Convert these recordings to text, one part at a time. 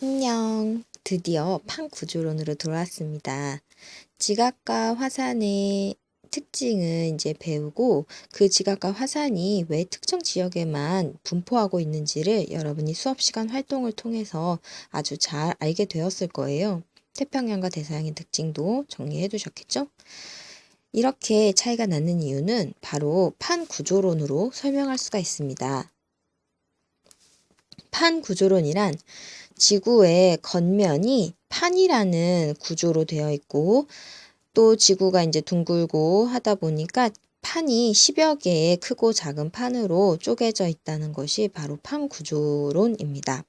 안녕. 드디어 판 구조론으로 돌아왔습니다. 지각과 화산의 특징은 이제 배우고 그 지각과 화산이 왜 특정 지역에만 분포하고 있는지를 여러분이 수업 시간 활동을 통해서 아주 잘 알게 되었을 거예요. 태평양과 대서양의 특징도 정리해 두셨겠죠? 이렇게 차이가 나는 이유는 바로 판 구조론으로 설명할 수가 있습니다. 판 구조론이란 지구의 겉면이 판이라는 구조로 되어 있고 또 지구가 이제 둥글고 하다 보니까 판이 10여 개의 크고 작은 판으로 쪼개져 있다는 것이 바로 판 구조론입니다.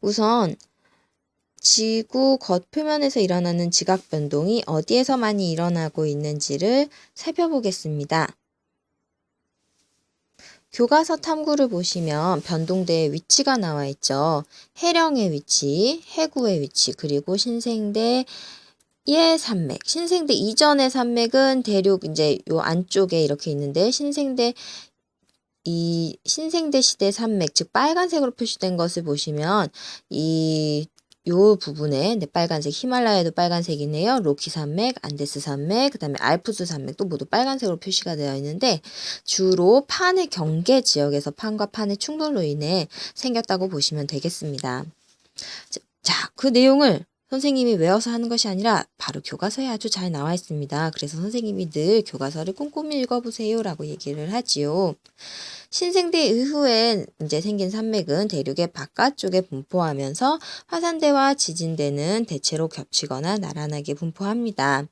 우선 지구 겉표면에서 일어나는 지각 변동이 어디에서 많이 일어나고 있는지를 살펴보겠습니다. 교과서 탐구를 보시면 변동대의 위치가 나와 있죠. 해령의 위치, 해구의 위치, 그리고 신생대의 산맥. 신생대 이전의 산맥은 대륙 이제 요 안쪽에 이렇게 있는데 신생대 이 신생대 시대 산맥, 즉 빨간색으로 표시된 것을 보시면 이 요 부분에 네, 빨간색 히말라야도 빨간색이네요. 로키 산맥, 안데스 산맥, 그 다음에 알프스 산맥도 모두 빨간색으로 표시가 되어 있는데 주로 판의 경계 지역에서 판과 판의 충돌로 인해 생겼다고 보시면 되겠습니다. 자, 그 내용을 선생님이 외워서 하는 것이 아니라 바로 교과서에 아주 잘 나와 있습니다. 그래서 선생님이 늘 교과서를 꼼꼼히 읽어보세요 라고 얘기를 하지요. 신생대 이후에 이제 생긴 산맥은 대륙의 바깥쪽에 분포하면서 화산대와 지진대는 대체로 겹치거나 나란하게 분포합니다.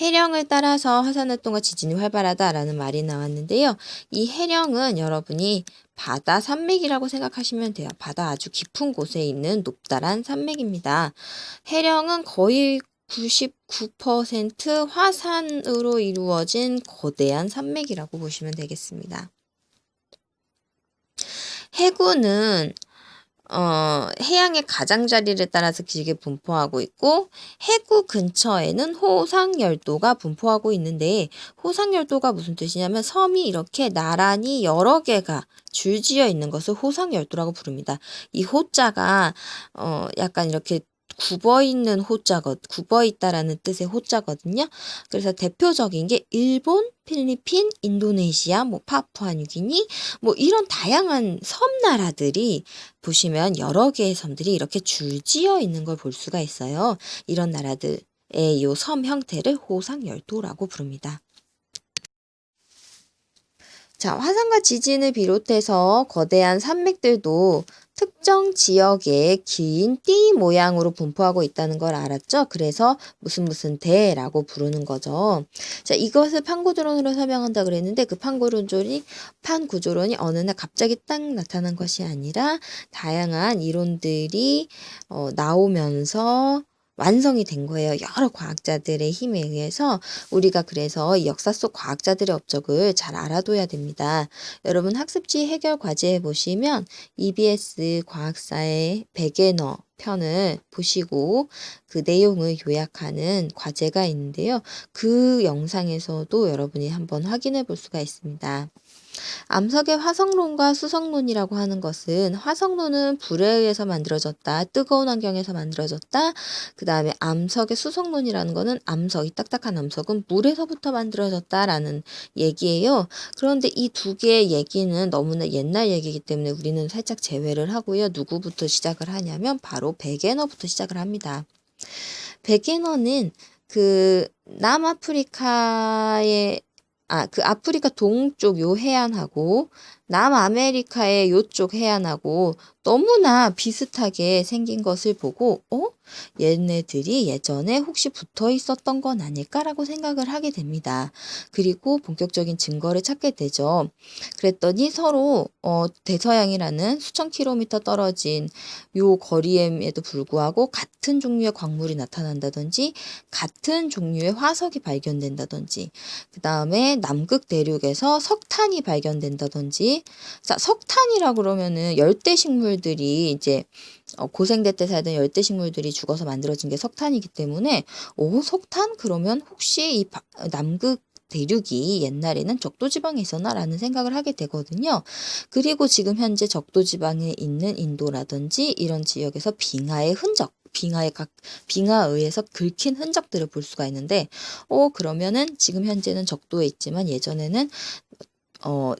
해령을 따라서 화산활동과 지진이 활발하다라는 말이 나왔는데요. 이 해령은 여러분이 바다 산맥이라고 생각하시면 돼요. 바다 아주 깊은 곳에 있는 높다란 산맥입니다. 해령은 거의 99% 화산으로 이루어진 거대한 산맥이라고 보시면 되겠습니다. 해구는 어, 해양의 가장자리를 따라서 길게 분포하고 있고 해구 근처에는 호상열도가 분포하고 있는데 호상열도가 무슨 뜻이냐면 섬이 이렇게 나란히 여러 개가 줄지어 있는 것을 호상열도라고 부릅니다. 이 호자가 어, 약간 이렇게 굽어 있는 호자거 굽어 있다라는 뜻의 호자거든요. 그래서 대표적인 게 일본, 필리핀, 인도네시아, 뭐 파푸아뉴기니 뭐 이런 다양한 섬나라들이 보시면 여러 개의 섬들이 이렇게 줄지어 있는 걸 볼 수가 있어요. 이런 나라들의 요섬 형태를 호상열도라고 부릅니다. 자, 화산과 지진을 비롯해서 거대한 산맥들도 특정 지역에 긴 띠 모양으로 분포하고 있다는 걸 알았죠? 그래서 무슨 무슨 대라고 부르는 거죠. 자, 이것을 판구조론으로 설명한다 그랬는데 그 판구조론이 판구조론이 어느 날 갑자기 딱 나타난 것이 아니라 다양한 이론들이 어, 나오면서 완성이 된 거예요. 여러 과학자들의 힘에 의해서 우리가 그래서 역사 속 과학자들의 업적을 잘 알아둬야 됩니다. 여러분 학습지 해결 과제에 보시면 EBS 과학사의 베게너 편을 보시고 그 내용을 요약하는 과제가 있는데요. 그 영상에서도 여러분이 한번 확인해 볼 수가 있습니다. 암석의 화성론과 수성론이라고 하는 것은 화성론은 불에 의해서 만들어졌다. 뜨거운 환경에서 만들어졌다. 그 다음에 암석의 수성론이라는 거는 암석, 이 딱딱한 암석은 물에서부터 만들어졌다라는 얘기예요. 그런데 이 두 개의 얘기는 너무나 옛날 얘기이기 때문에 우리는 살짝 제외를 하고요. 누구부터 시작을 하냐면 바로 베게너부터 시작을 합니다. 베게너는 그 남아프리카의 아, 그 아프리카 동쪽 요 해안하고 남아메리카의 요쪽 해안하고 너무나 비슷하게 생긴 것을 보고 어? 얘네들이 예전에 혹시 붙어 있었던 건 아닐까라고 생각을 하게 됩니다. 그리고 본격적인 증거를 찾게 되죠. 그랬더니 서로 어, 대서양이라는 수천 킬로미터 떨어진 요 거리임에도 불구하고 같은 종류의 광물이 나타난다든지 같은 종류의 화석이 발견된다든지 그 다음에 남극 대륙에서 석탄이 발견된다든지 자, 석탄이라 그러면은 열대 식물 들이 이제 어, 고생대 때 살던 열대 식물들이 죽어서 만들어진 게 석탄이기 때문에 오 석탄 그러면 혹시 이 남극 대륙이 옛날에는 적도지방에 있었나라는 생각을 하게 되거든요. 그리고 지금 현재 적도지방에 있는 인도라든지 이런 지역에서 빙하의 흔적, 빙하의 각 빙하에 의해서 긁힌 흔적들을 볼 수가 있는데, 어 그러면은 지금 현재는 적도에 있지만 예전에는 어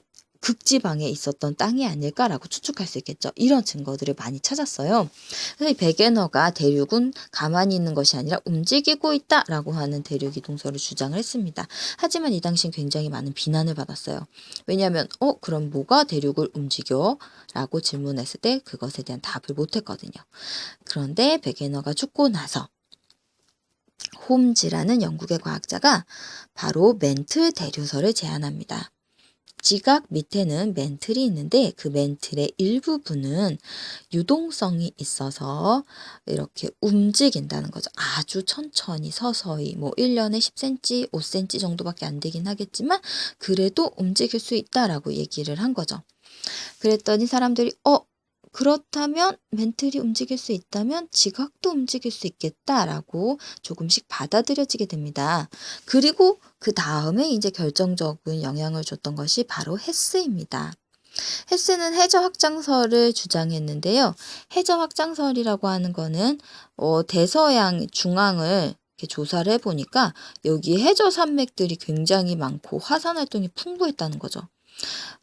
극지방에 있었던 땅이 아닐까라고 추측할 수 있겠죠. 이런 증거들을 많이 찾았어요. 그래서 이 베게너가 대륙은 가만히 있는 것이 아니라 움직이고 있다라고 하는 대륙 이동설을 주장을 했습니다. 하지만 이 당시엔 굉장히 많은 비난을 받았어요. 왜냐하면 어 그럼 뭐가 대륙을 움직여? 라고 질문했을 때 그것에 대한 답을 못했거든요. 그런데 베게너가 죽고 나서 홈즈라는 영국의 과학자가 바로 멘틀 대류설을 제안합니다. 지각 밑에는 멘틀이 있는데 그 멘틀의 일부분은 유동성이 있어서 이렇게 움직인다는 거죠. 아주 천천히 서서히 뭐 1년에 10cm, 5cm 정도밖에 안 되긴 하겠지만 그래도 움직일 수 있다라고 얘기를 한 거죠. 그랬더니 사람들이 어 그렇다면 멘틀이 움직일 수 있다면 지각도 움직일 수 있겠다라고 조금씩 받아들여지게 됩니다. 그리고 그 다음에 이제 결정적인 영향을 줬던 것이 바로 헤스입니다. 헤스는 해저 확장설을 주장했는데요. 해저 확장설이라고 하는 거는 어, 대서양 중앙을 이렇게 조사를 해보니까 여기 해저 산맥들이 굉장히 많고 화산 활동이 풍부했다는 거죠.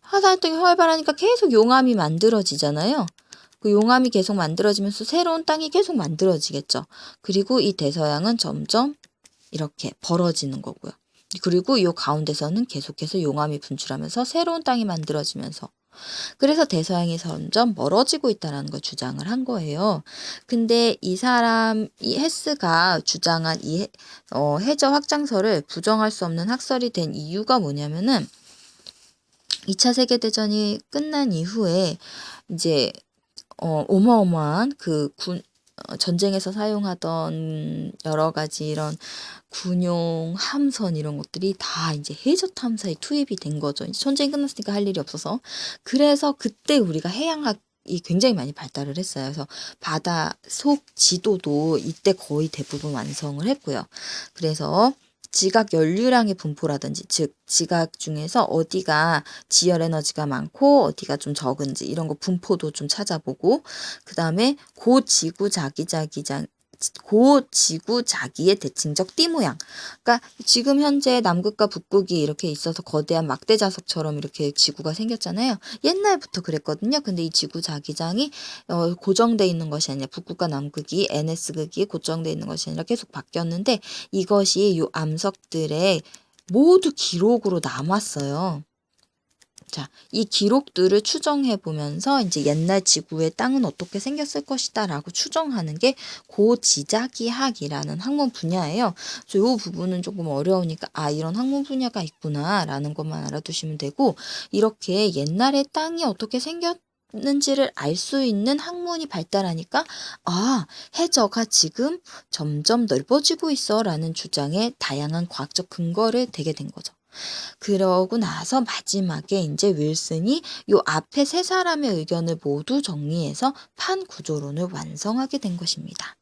화산 활동이 활발하니까 계속 용암이 만들어지잖아요. 그 용암이 계속 만들어지면서 새로운 땅이 계속 만들어지겠죠. 그리고 이 대서양은 점점 이렇게 벌어지는 거고요. 그리고 이 가운데서는 계속해서 용암이 분출하면서 새로운 땅이 만들어지면서 그래서 대서양이 점점 멀어지고 있다는 걸 주장을 한 거예요. 근데 이 사람, 이 헤스가 주장한 이 해- 어, 해저 확장설을 부정할 수 없는 학설이 된 이유가 뭐냐면은 2차 세계대전이 끝난 이후에 이제 어, 어마어마한 그 군, 어, 전쟁에서 사용하던 여러 가지 이런 군용 함선 이런 것들이 다 이제 해저 탐사에 투입이 된 거죠. 이제 전쟁이 끝났으니까 할 일이 없어서. 그래서 그때 우리가 해양학 이 굉장히 많이 발달을 했어요. 그래서 바다 속 지도도 이때 거의 대부분 완성을 했고요. 그래서 지각 연료량의 분포라든지 즉 지각 중에서 어디가 지열 에너지가 많고 어디가 좀 적은지 이런 거 분포도 좀 찾아보고 그다음에 고 지구 자기자기장 고 지구 자기의 대칭적 띠 모양. 그러니까 지금 현재 남극과 북극이 이렇게 있어서 거대한 막대 자석처럼 이렇게 지구가 생겼잖아요. 옛날부터 그랬거든요. 근데 이 지구 자기장이 어, 고정돼 있는 것이 아니라 북극과 남극이 NS극이 고정돼 있는 것이 아니라 계속 바뀌었는데 이것이 요 암석들의 모두 기록으로 남았어요. 자, 이 기록들을 추정해 보면서 이제 옛날 지구의 땅은 어떻게 생겼을 것이다라고 추정하는 게 고지자기학이라는 학문 분야예요. 그래서 이 부분은 조금 어려우니까 아 이런 학문 분야가 있구나라는 것만 알아두시면 되고 이렇게 옛날의 땅이 어떻게 생겼 는지를 알 수 있는 학문이 발달하니까 아 해저가 지금 점점 넓어지고 있어라는 주장에 다양한 과학적 근거를 대게 된 거죠. 그러고 나서 마지막에 이제 윌슨이 요 앞에 세 사람의 의견을 모두 정리해서 판 구조론을 완성하게 된 것입니다.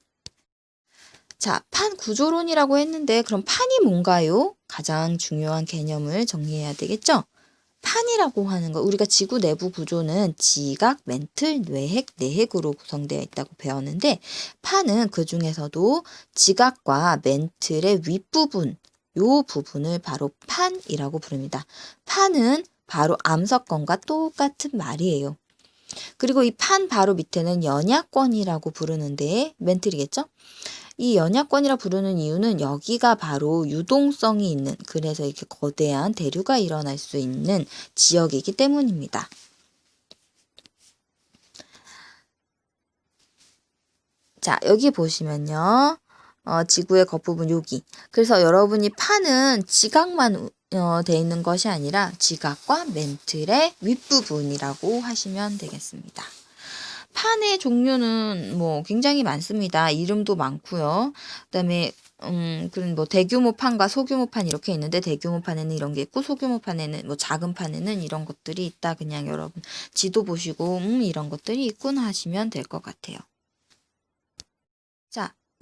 자, 판 구조론이라고 했는데 그럼 판이 뭔가요? 가장 중요한 개념을 정리해야 되겠죠? 판이라고 하는 거 우리가 지구 내부 구조는 지각, 멘틀, 뇌핵, 내핵으로 구성되어 있다고 배웠는데 판은 그 중에서도 지각과 멘틀의 윗부분 요 부분을 바로 판이라고 부릅니다. 판은 바로 암석권과 똑같은 말이에요. 그리고 이 판 바로 밑에는 연약권이라고 부르는데 멘틀이겠죠? 이 연약권이라 부르는 이유는 여기가 바로 유동성이 있는 그래서 이렇게 거대한 대류가 일어날 수 있는 지역이기 때문입니다. 자, 여기 보시면요. 어, 지구의 겉부분 여기. 그래서 여러분이 판은 지각만 어, 돼 있는 것이 아니라 지각과 멘틀의 윗부분이라고 하시면 되겠습니다. 판의 종류는 뭐 굉장히 많습니다. 이름도 많고요. 그다음에 음, 그런 뭐 대규모 판과 소규모 판 이렇게 있는데 대규모 판에는 이런 게 있고 소규모 판에는 뭐 작은 판에는 이런 것들이 있다. 그냥 여러분 지도 보시고 음, 이런 것들이 있구나 하시면 될 것 같아요.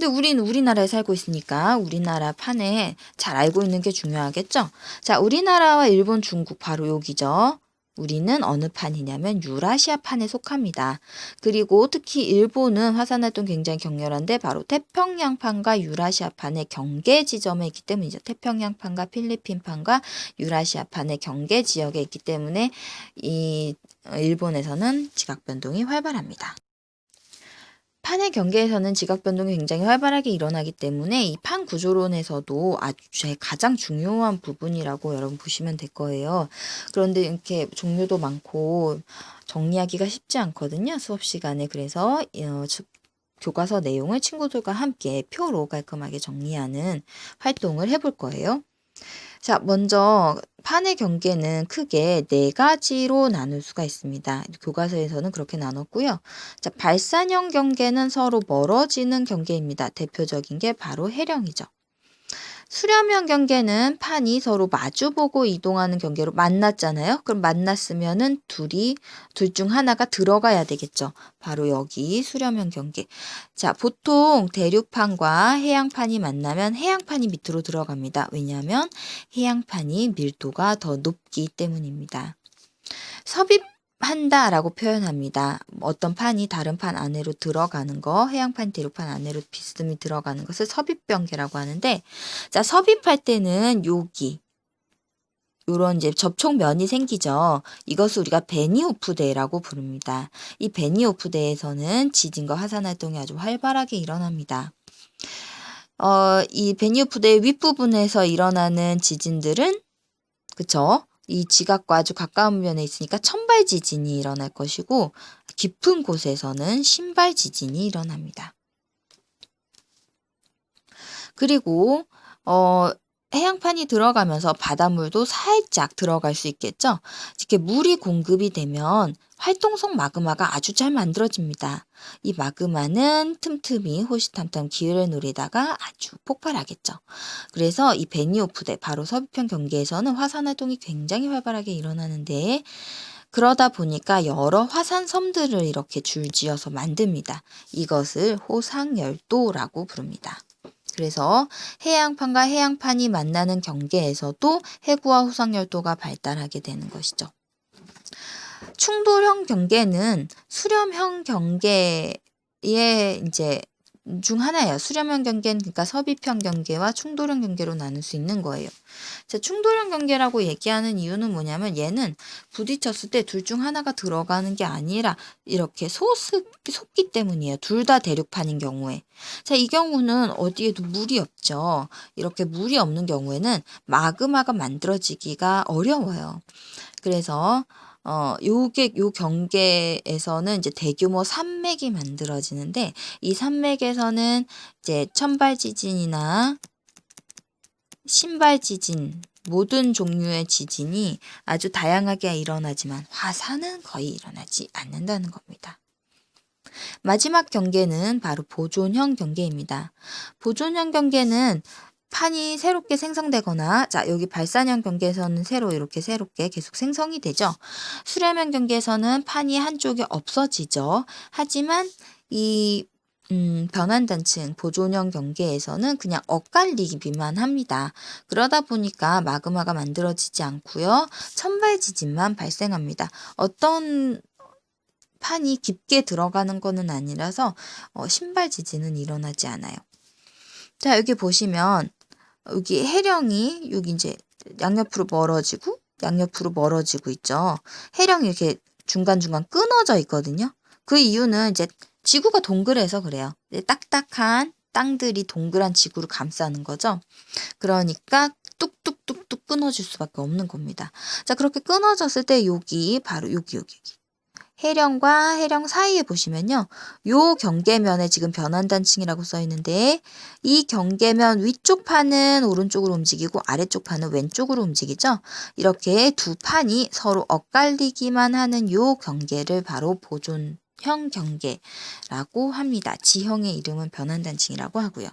자, 근데 우리는 우리나라에 살고 있으니까 우리나라 판에 잘 알고 있는 게 중요하겠죠? 자, 우리나라와 일본, 중국 바로 여기죠. 우리는 어느 판이냐면 유라시아 판에 속합니다. 그리고 특히 일본은 화산 활동 굉장히 격렬한데 바로 태평양 판과 유라시아 판의 경계 지점에 있기 때문이죠. 태평양 판과 필리핀 판과 유라시아 판의 경계 지역에 있기 때문에 이 일본에서는 지각 변동이 활발합니다. 판의 경계에서는 지각 변동이 굉장히 활발하게 일어나기 때문에 이 판 구조론에서도 아주 제 가장 중요한 부분이라고 여러분 보시면 될 거예요. 그런데 이렇게 종류도 많고 정리하기가 쉽지 않거든요. 수업 시간에. 그래서 어, 주- 교과서 내용을 친구들과 함께 표로 깔끔하게 정리하는 활동을 해볼 거예요. 자, 먼저 판의 경계는 크게 네 가지로 나눌 수가 있습니다. 교과서에서는 그렇게 나눴고요. 자, 발산형 경계는 서로 멀어지는 경계입니다. 대표적인 게 바로 해령이죠. 수렴형 경계는 판이 서로 마주보고 이동하는 경계로 만났잖아요. 그럼 만났으면은 둘이 둘 중 하나가 들어가야 되겠죠. 바로 여기 수렴형 경계. 자, 보통 대륙판과 해양판이 만나면 해양판이 밑으로 들어갑니다. 왜냐하면 해양판이 밀도가 더 높기 때문입니다. 섭입 한다라고 표현합니다. 어떤 판이 다른 판 안으로 들어가는 거, 해양판, 대륙판 안으로 비스듬히 들어가는 것을 섭입변계라고 하는데, 자, 섭입할 때는 여기, 요런 이제 접촉면이 생기죠. 이것을 우리가 베니오프대라고 부릅니다. 이 베니오프대에서는 지진과 화산 활동이 아주 활발하게 일어납니다. 어, 이 베니오프대의 윗부분에서 일어나는 지진들은 그쵸? 이 지각과 아주 가까운 면에 있으니까 천발 지진이 일어날 것이고 깊은 곳에서는 신발 지진이 일어납니다. 그리고 어 해양판이 들어가면서 바닷물도 살짝 들어갈 수 있겠죠. 이렇게 물이 공급이 되면 활동성 마그마가 아주 잘 만들어집니다. 이 마그마는 틈틈이 호시탐탐 기회를 노리다가 아주 폭발하겠죠. 그래서 이 베니오프대 바로 서부편 경계에서는 화산 활동이 굉장히 활발하게 일어나는데 그러다 보니까 여러 화산 섬들을 이렇게 줄지어서 만듭니다. 이것을 호상열도라고 부릅니다. 그래서 해양판과 해양판이 만나는 경계에서도 해구와 호상열도가 발달하게 되는 것이죠. 충돌형 경계는 수렴형 경계의 이제 중 하나예요. 수렴형 경계는 그러니까 섭입형 경계와 충돌형 경계로 나눌 수 있는 거예요. 자, 충돌형 경계라고 얘기하는 이유는 뭐냐면 얘는 부딪혔을 때 둘 중 하나가 들어가는 게 아니라 이렇게 솟기, 솟기 때문이에요. 둘 다 대륙판인 경우에. 자, 이 경우는 어디에도 물이 없죠. 이렇게 물이 없는 경우에는 마그마가 만들어지기가 어려워요. 그래서 어, 요게, 요 경계에서는 이제 대규모 산맥이 만들어지는데, 이 산맥에서는 이제 천발 지진이나 신발 지진, 모든 종류의 지진이 아주 다양하게 일어나지만 화산은 거의 일어나지 않는다는 겁니다. 마지막 경계는 바로 보존형 경계입니다. 보존형 경계는 판이 새롭게 생성되거나 자 여기 발산형 경계에서는 새로 이렇게 새롭게 계속 생성이 되죠. 수렴형 경계에서는 판이 한쪽에 없어지죠. 하지만 이 음, 변환단층 보존형 경계에서는 그냥 엇갈리기만 합니다. 그러다 보니까 마그마가 만들어지지 않고요. 천발 지진만 발생합니다. 어떤 판이 깊게 들어가는 거는 아니라서 어, 신발 지진은 일어나지 않아요. 자, 여기 보시면 여기 해령이 여기 이제 양옆으로 멀어지고 양옆으로 멀어지고 있죠. 해령이 이렇게 중간중간 끊어져 있거든요. 그 이유는 이제 지구가 동그래서 그래요. 딱딱한 땅들이 동그란 지구를 감싸는 거죠. 그러니까 뚝뚝뚝뚝 끊어질 수밖에 없는 겁니다. 자, 그렇게 끊어졌을 때 여기 바로 여기 여기 여기 해령과 해령 사이에 보시면요. 요 경계면에 지금 변환단층이라고 써 있는데 이 경계면 위쪽 판은 오른쪽으로 움직이고 아래쪽 판은 왼쪽으로 움직이죠. 이렇게 두 판이 서로 엇갈리기만 하는 요 경계를 바로 보존형 경계라고 합니다. 지형의 이름은 변환단층이라고 하고요.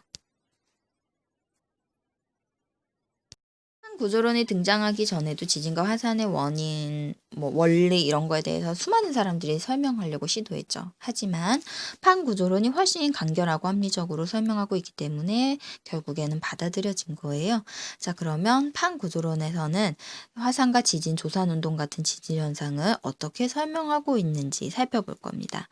구조론이 등장하기 전에도 지진과 화산의 원인, 뭐 원리 이런 거에 대해서 수많은 사람들이 설명하려고 시도했죠. 하지만 판 구조론이 훨씬 간결하고 합리적으로 설명하고 있기 때문에 결국에는 받아들여진 거예요. 자, 그러면 판 구조론에서는 화산과 지진, 조산 운동 같은 지진 현상을 어떻게 설명하고 있는지 살펴볼 겁니다.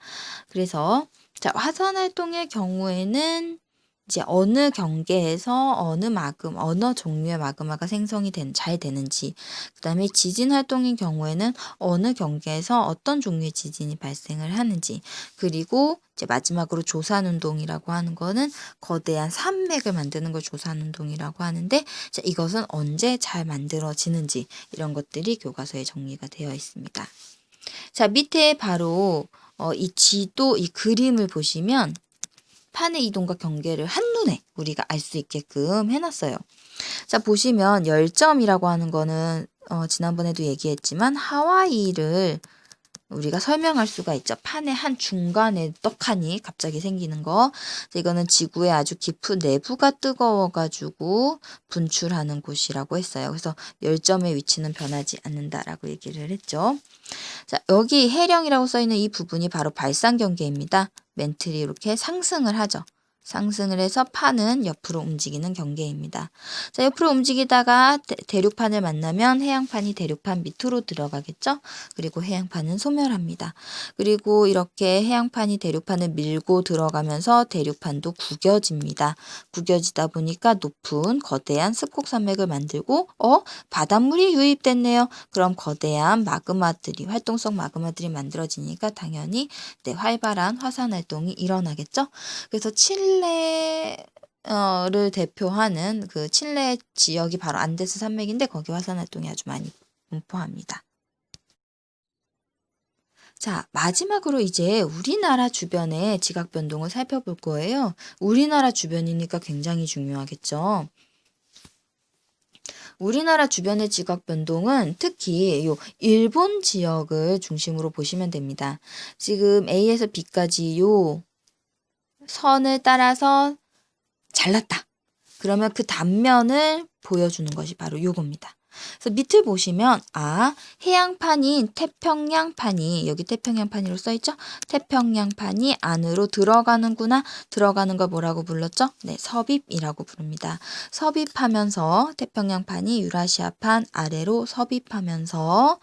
그래서 자, 화산 활동의 경우에는 이제 어느 경계에서 어느 마금, 어느 종류의 마그마가 생성이 된, 잘 되는지, 그 다음에 지진 활동의 경우에는 어느 경계에서 어떤 종류의 지진이 발생을 하는지, 그리고 이제 마지막으로 조산 운동이라고 하는 거는 거대한 산맥을 만드는 걸 조산 운동이라고 하는데, 자, 이것은 언제 잘 만들어지는지, 이런 것들이 교과서에 정리가 되어 있습니다. 자, 밑에 바로 어, 이 지도, 이 그림을 보시면 판의 이동과 경계를 한눈에 우리가 알 수 있게끔 해놨어요. 자, 보시면 열점이라고 하는 거는 어, 지난번에도 얘기했지만 하와이를 우리가 설명할 수가 있죠. 판의 한 중간에 떡하니 갑자기 생기는 거. 자, 이거는 지구의 아주 깊은 내부가 뜨거워가지고 분출하는 곳이라고 했어요. 그래서 열점의 위치는 변하지 않는다라고 얘기를 했죠. 자, 여기 해령이라고 써 있는 이 부분이 바로 발산 경계입니다. 멘틀이 이렇게 상승을 하죠. 상승을 해서 판은 옆으로 움직이는 경계입니다. 자, 옆으로 움직이다가 대, 대륙판을 만나면 해양판이 대륙판 밑으로 들어가겠죠? 그리고 해양판은 소멸합니다. 그리고 이렇게 해양판이 대륙판을 밀고 들어가면서 대륙판도 구겨집니다. 구겨지다 보니까 높은 거대한 습곡산맥을 만들고 어? 바닷물이 유입됐네요. 그럼 거대한 마그마들이 활동성 마그마들이 만들어지니까 당연히 네, 활발한 화산 활동이 일어나겠죠? 그래서 칠레 칠레를 대표하는 그 칠레 지역이 바로 안데스 산맥인데 거기 화산 활동이 아주 많이 분포합니다. 자, 마지막으로 이제 우리나라 주변의 지각 변동을 살펴볼 거예요. 우리나라 주변이니까 굉장히 중요하겠죠. 우리나라 주변의 지각 변동은 특히 요 일본 지역을 중심으로 보시면 됩니다. 지금 A에서 B까지 요 선을 따라서 잘랐다. 그러면 그 단면을 보여주는 것이 바로 요겁니다. 그래서 밑을 보시면 아 해양판인 태평양판이 여기 태평양판이로 써있죠? 태평양판이 안으로 들어가는구나 들어가는 걸 뭐라고 불렀죠? 네 섭입이라고 부릅니다. 섭입하면서 태평양판이 유라시아판 아래로 섭입하면서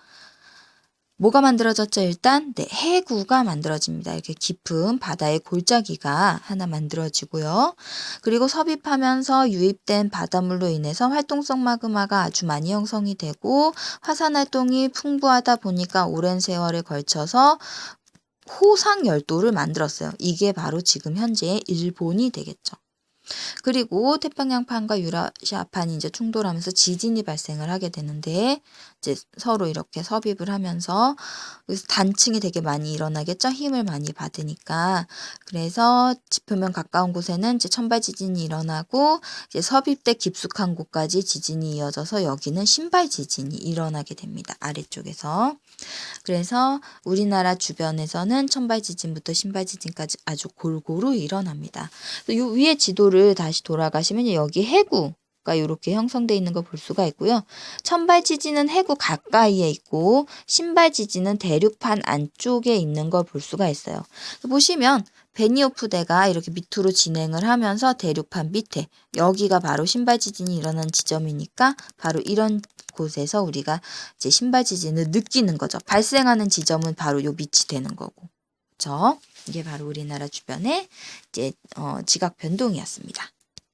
뭐가 만들어졌죠? 일단 네, 해구가 만들어집니다. 이렇게 깊은 바다의 골짜기가 하나 만들어지고요. 그리고 섭입하면서 유입된 바닷물로 인해서 활동성 마그마가 아주 많이 형성이 되고 화산 활동이 풍부하다 보니까 오랜 세월에 걸쳐서 호상 열도를 만들었어요. 이게 바로 지금 현재 일본이 되겠죠. 그리고 태평양판과 유라시아판이 이제 충돌하면서 지진이 발생을 하게 되는데 이제 서로 이렇게 섭입을 하면서 단층이 되게 많이 일어나겠죠. 힘을 많이 받으니까. 그래서 지표면 가까운 곳에는 이제 천발 지진이 일어나고 이제 섭입대 깊숙한 곳까지 지진이 이어져서 여기는 신발 지진이 일어나게 됩니다. 아래쪽에서. 그래서 우리나라 주변에서는 천발 지진부터 신발 지진까지 아주 골고루 일어납니다. 요 위에 지도를 다시 돌아가시면 여기 해구 가 이렇게 형성되어 있는 걸볼 수가 있고요. 천발 지진은 해구 가까이에 있고 신발 지진은 대륙판 안쪽에 있는 걸 볼 수가 있어요. 보시면 베니오프대가 이렇게 밑으로 진행을 하면서 대륙판 밑에 여기가 바로 신발 지진이 일어난 지점이니까 바로 이런 곳에서 우리가 이제 신발 지진을 느끼는 거죠. 발생하는 지점은 바로 요 밑이 되는 거고. 그렇죠? 이게 바로 우리나라 주변의 이제 어, 지각 변동이었습니다.